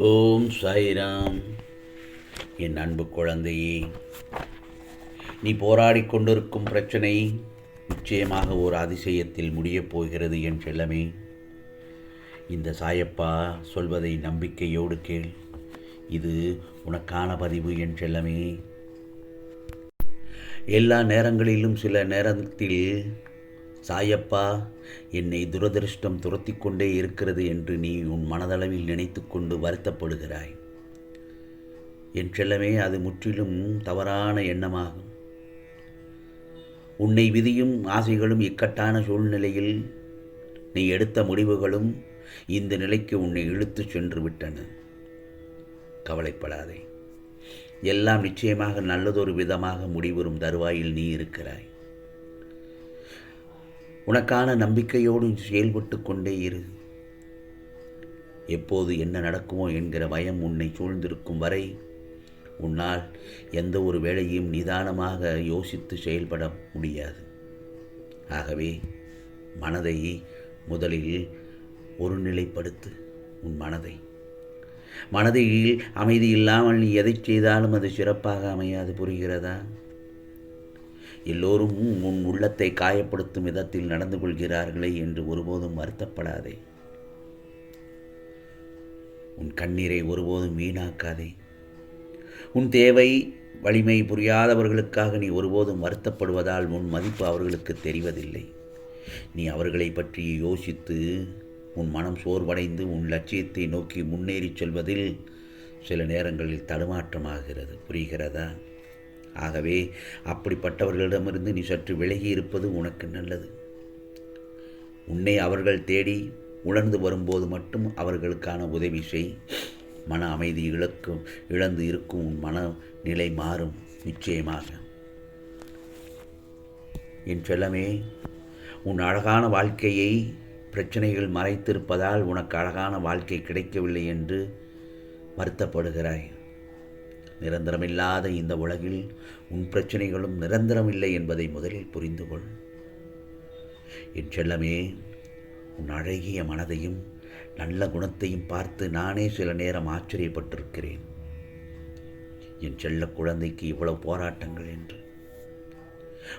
ஓம் சாய்ராம். என் அன்பு குழந்தையே நீ போராடிக் கொண்டிருக்கும் பிரச்சனை நிச்சயமாக ஒரு அதிசயத்தில் முடியப் போகிறது என் செல்லமே. இந்த சாயப்பா சொல்வதை நம்பிக்கையோடு கேள். இது உனக்கான பதிவு என் செல்லமே. எல்லா நேரங்களிலும் சில நேரத்தில் சாயப்பா என்னை துரதிருஷ்டம் துரத்தி கொண்டே இருக்கிறது என்று நீ உன் மனதளவில் நினைத்து கொண்டு வருத்தப்படுகிறாய். என் செல்லமே அது முற்றிலும் தவறான எண்ணமாகும். உன்னை விதியும் ஆசைகளும் இக்கட்டான சூழ்நிலையில் நீ எடுத்த முடிவுகளும் இந்த நிலைக்கு உன்னை இழுத்து சென்று விட்டன. கவலைப்படாதே. எல்லாம் நிச்சயமாக நல்லதொரு விதமாக முடிவரும் தருவாயில் நீ இருக்கிறாய். உனக்கான நம்பிக்கையோடு செயல்பட்டு கொண்டே இரு. எப்போது என்ன நடக்குமோ என்கிற பயம் உன்னை சூழ்ந்திருக்கும் வரை உன்னால் எந்த ஒரு வேலையும் நிதானமாக யோசித்து செயல்பட முடியாது. ஆகவே மனதை முதலில் ஒருநிலைப்படுத்து உன் மனதை. மனதில் அமைதி இல்லாமல் நீ எதை செய்தாலும் அது சிறப்பாக அமையாது புரிகிறதா? எல்லோரும் உன் உள்ளத்தை காயப்படுத்தும் விதத்தில் நடந்து கொள்கிறார்களே என்று ஒருபோதும் வருத்தப்படாதே. உன் கண்ணீரை ஒருபோதும் வீணாக்காதே. உன் தேவை வலிமை புரியாதவர்களுக்காக நீ ஒருபோதும் வருத்தப்படுவதால் உன் மதிப்பு அவர்களுக்கு தெரிவதில்லை. நீ அவர்களை பற்றி யோசித்து உன் மனம் சோர்வடைந்து உன் லட்சியத்தை நோக்கி முன்னேறிச் செல்வதில் சில நேரங்களில் தடுமாற்றமாகிறது. புரிகிறதா? ஆகவே அப்படிப்பட்டவர்களிடமிருந்து நீ சற்று விலகி இருப்பது உனக்கு நல்லது. உன்னை அவர்கள் தேடி உணர்ந்து வரும்போது மட்டும் அவர்களுக்கான உதவி செய். மன அமைதி இழக்கும் இழந்து இருக்கும் உன் மனநிலை மாறும் நிச்சயமாக. என் செல்லமே உன் அழகான வாழ்க்கையை பிரச்சனைகள் மறைத்திருப்பதால் உனக்கு அழகான வாழ்க்கை கிடைக்கவில்லை என்று வருத்தப்படுகிறாய். நிரந்தரமில்லாத இந்த உலகில் உன் பிரச்சனைகளும் நிரந்தரமில்லை என்பதை முதலில் புரிந்து கொள் என் செல்லமே உன் அழகிய மனதையும் நல்ல குணத்தையும் பார்த்து நானே சில நேரம் ஆச்சரியப்பட்டிருக்கிறேன். என் செல்ல குழந்தைக்கு இவ்வளவு போராட்டங்கள் என்று.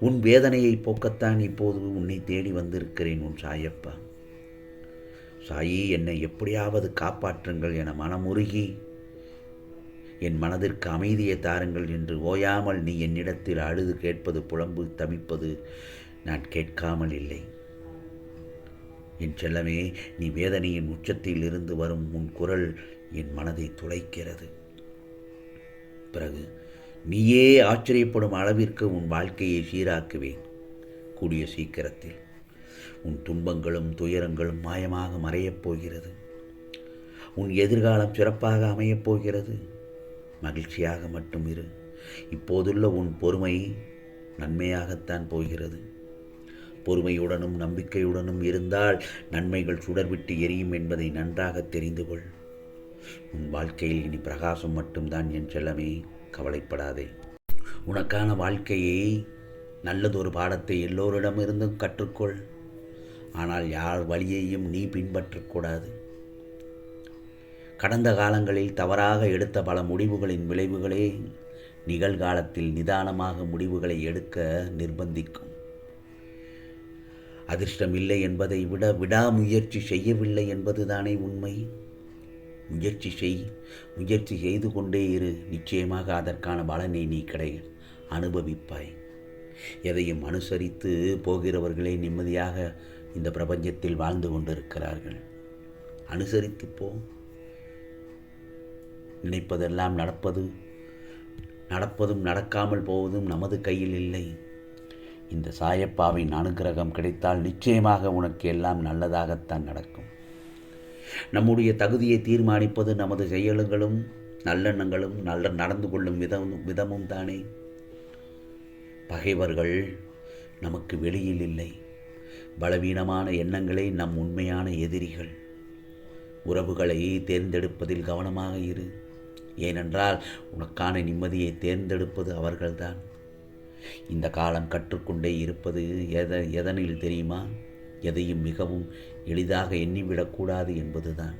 உன் வேதனையை போக்கத்தான் இப்போது உன்னை தேடி வந்திருக்கிறேன் உன் சாயப்பா. சாயி என்னை எப்படியாவது காப்பாற்றுங்கள் என மனமுருகி என் மனதிற்கு அமைதியை தாருங்கள் என்று ஓயாமல் நீ என்னிடத்தில் அழுது கேட்பது புலம்பு தவிப்பது நான் கேட்காமல் இல்லை. என் செல்லமே நீ வேதனையின் உச்சத்தில் இருந்து வரும் உன் குரல் என் மனதை துளைக்கிறது. பிறகு நீயே ஆச்சரியப்படும் அளவிற்கு உன் வாழ்க்கையை சீராக்குவேன் கூடிய சீக்கிரத்தில். உன் துன்பங்களும் துயரங்களும் மாயமாக மறையப் போகிறது. உன் எதிர்காலம் சிறப்பாக அமையப் போகிறது. மகிழ்ச்சியாக மட்டும் இரு. இப்போதுள்ள உன் பொறுமை நன்மையாகத்தான் போகிறது. பொறுமையுடனும் நம்பிக்கையுடனும் இருந்தால் நன்மைகள் சுடர்விட்டு எரியும் என்பதை நன்றாக தெரிந்து கொள். உன் வாழ்க்கையில் இனி பிரகாசம் மட்டும்தான் என் செல்லமே. கவலைப்படாதே. உனக்கான வாழ்க்கையை நல்லதொரு பாடத்தை எல்லோரிடமிருந்தும் கற்றுக்கொள். ஆனால் யார் வழியையும் நீ பின்பற்றக்கூடாது. கடந்த காலங்களில் தவறாக எடுத்த பல முடிவுகளின் விளைவுகளே நிகழ்காலத்தில் நிதானமாக முடிவுகளை எடுக்க நிர்பந்திக்கும். அதிர்ஷ்டம் இல்லை என்பதை விட விடாமுயற்சி செய்யவில்லை என்பதுதானே உண்மை. முயற்சி செய் முயற்சி செய்து கொண்டே இரு. நிச்சயமாக அதற்கான பலனை நீ கிடை அனுபவிப்பாய். எதையும் அனுசரித்து போகிறவர்களே நிம்மதியாக இந்த பிரபஞ்சத்தில் வாழ்ந்து கொண்டிருக்கிறார்கள். அனுசரித்து போ. நினைப்பதெல்லாம் நடப்பது. நடப்பதும் நடக்காமல் போவதும் நமது கையில் இல்லை. இந்த சாயப்பாவின் அனுகிரகம் கிடைத்தால் நிச்சயமாக உனக்கு எல்லாம் நல்லதாகத்தான் நடக்கும். நம்முடைய தகுதியை தீர்மானிப்பது நமது செயல்களும் நல்லெண்ணங்களும் நல்ல நடந்து கொள்ளும் விதமும் விதமும் தானே. பகைவர்கள் நமக்கு வெளியில் இல்லை. பலவீனமான எண்ணங்களே நம் உண்மையான எதிரிகள். உறவுகளை தேர்ந்தெடுப்பதில் கவனமாக இரு. ஏனென்றால் உனக்கான நிம்மதியை தேர்ந்தெடுப்பது அவர்கள்தான். இந்த காலம் கற்றுக்கொண்டே இருப்பது எத எதனில் தெரியுமா? எதையும் மிகவும் எளிதாக எண்ணிவிடக்கூடாது என்பதுதான்.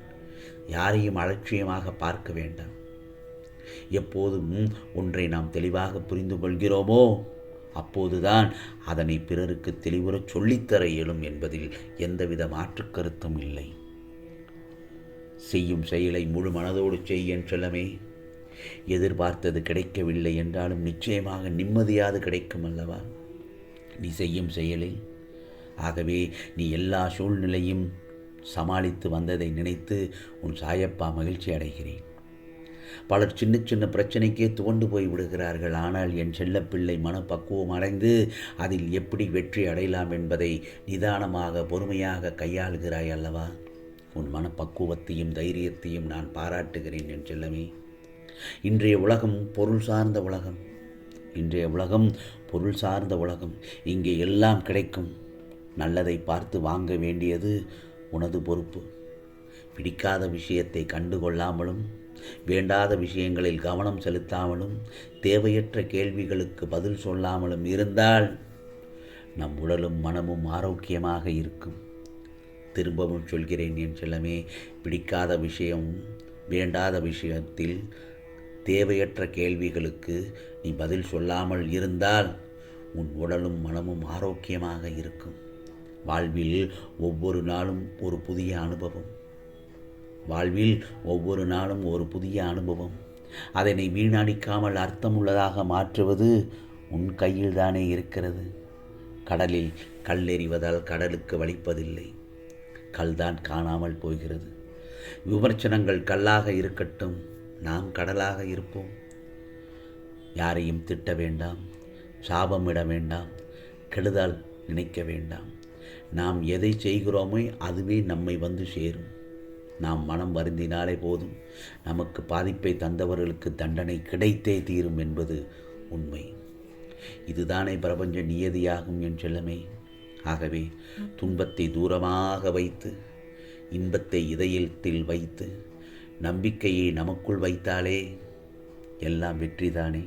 யாரையும் அலட்சியமாக பார்க்க வேண்டாம். எப்போதும் ஒன்றை நாம் தெளிவாக புரிந்து கொள்கிறோமோ? அப்போதுதான் அதனை பிறருக்கு தெளிவுறச் சொல்லித்தர இயலும் என்பதில் எந்தவித மாற்றுக் கருத்தும் இல்லை. செய்யும் செயலை முழு மனதோடு செய் என் செல்லமே. எதிர்பார்த்தது கிடைக்கவில்லை என்றாலும் நிச்சயமாக நிம்மதியாது கிடைக்கும் அல்லவா? நீ செய்யும் செயலில். ஆகவே நீ எல்லா சூழ்நிலையும் சமாளித்து வந்ததை நினைத்து உன் சாயப்பா மகிழ்ச்சி அடைகிறேன். பலர் சின்ன சின்ன பிரச்சனைக்கே துவண்டு போய் விடுகிறார்கள். ஆனால் என் செல்லப்பிள்ளை மனப்பக்குவம் அடைந்து அதில் எப்படி வெற்றி அடையலாம் என்பதை நிதானமாக பொறுமையாக கையாளுகிறாய் அல்லவா? உன் மனப்பக்குவத்தையும் தைரியத்தையும் நான் பாராட்டுகிறேன் என் செல்லமே. இன்றைய உலகம் பொருள் சார்ந்த உலகம். இன்றைய உலகம் பொருள் சார்ந்த உலகம். இங்கே எல்லாம் கிடைக்கும். நல்லதை பார்த்து வாங்க வேண்டியது உனது பொறுப்பு. பிடிக்காத விஷயத்தை கண்டுகொள்ளாமலும் வேண்டாத விஷயங்களில் கவனம் செலுத்தாமலும் தேவையற்ற கேள்விகளுக்கு பதில் சொல்லாமலும் இருந்தால் நம் உடலும் மனமும் ஆரோக்கியமாக இருக்கும். திரும்பவும் சொல்கிறேன் என் செல்லமே பிடிக்காத விஷயம் வேண்டாத விஷயத்தில் தேவையற்ற கேள்விகளுக்கு நீ பதில் சொல்லாமல் இருந்தால் உன் உடலும் மனமும் ஆரோக்கியமாக இருக்கும். வாழ்வில் ஒவ்வொரு நாளும் ஒரு புதிய அனுபவம். வாழ்வில் ஒவ்வொரு நாளும் ஒரு புதிய அனுபவம். அதனை வீணடிக்காமல் அர்த்தமுள்ளதாக மாற்றுவது உன் கையில் தானே இருக்கிறது. கடலில் கல்லெறிவதால் கடலுக்கு வலிப்பதில்லை. கல்தான் காணாமல் போகிறது. விமர்சனங்கள் கல்லாக இருக்கட்டும். நாம் கடலாக இருப்போம். யாரையும் திட்ட வேண்டாம் சாபமிட வேண்டாம் கெடுதல் நினைக்க வேண்டாம். நாம் எதை செய்கிறோமோ அதுவே நம்மை வந்து சேரும். நாம் மனம் வருந்தினாலே போதும் நமக்கு பாதிப்பை தந்தவர்களுக்கு தண்டனை கிடைத்தே தீரும் என்பது உண்மை. இதுதானே பிரபஞ்ச நியதியாகும் என் செல்லமே. ஆகவே துன்பத்தை தூரமாக வைத்து இன்பத்தை இதயத்தில் வைத்து நம்பிக்கையை நமக்குள் வைத்தாலே எல்லாம் வெற்றிதானே?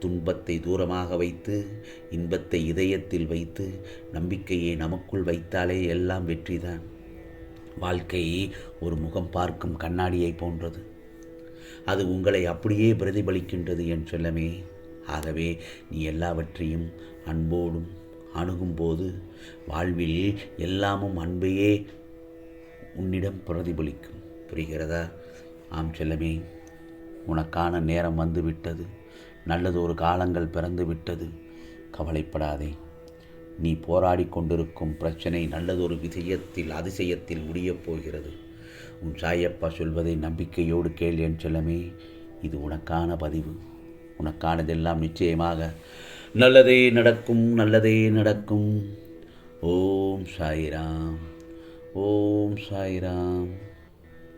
துன்பத்தை தூரமாக வைத்து இன்பத்தை இதயத்தில் வைத்து நம்பிக்கையை நமக்குள் வைத்தாலே எல்லாம் வெற்றிதான். வாழ்க்கை ஒரு முகம் பார்க்கும் கண்ணாடியை போன்றது. அது உங்களை அப்படியே பிரதிபலிக்கின்றது என் செல்லமே. ஆகவே நீ எல்லாவற்றையும் அன்போடும் அணுகும்போது வாழ்வில் எல்லாமும் அன்பையே உன்னிடம் பிரதிபலிக்கும். புரிகிறதா? ஆம் செல்லமே உனக்கான நேரம் வந்துவிட்டது. நல்லதொரு காலங்கள் பிறந்து விட்டது கவலைப்படாதே. நீ போராடி கொண்டிருக்கும் பிரச்சனை நல்லதொரு விஷயத்தில் அதிசயத்தில் முடியப் போகிறது. உன் சாயப்பா சொல்வதை நம்பிக்கையோடு கேள் என் செல்லமே இது உனக்கான பதிவு. உனக்கானதெல்லாம் நிச்சயமாக நல்லதே நடக்கும் நல்லதே நடக்கும். ஓம் சாய்ராம். ஓம் சாய்ராம்.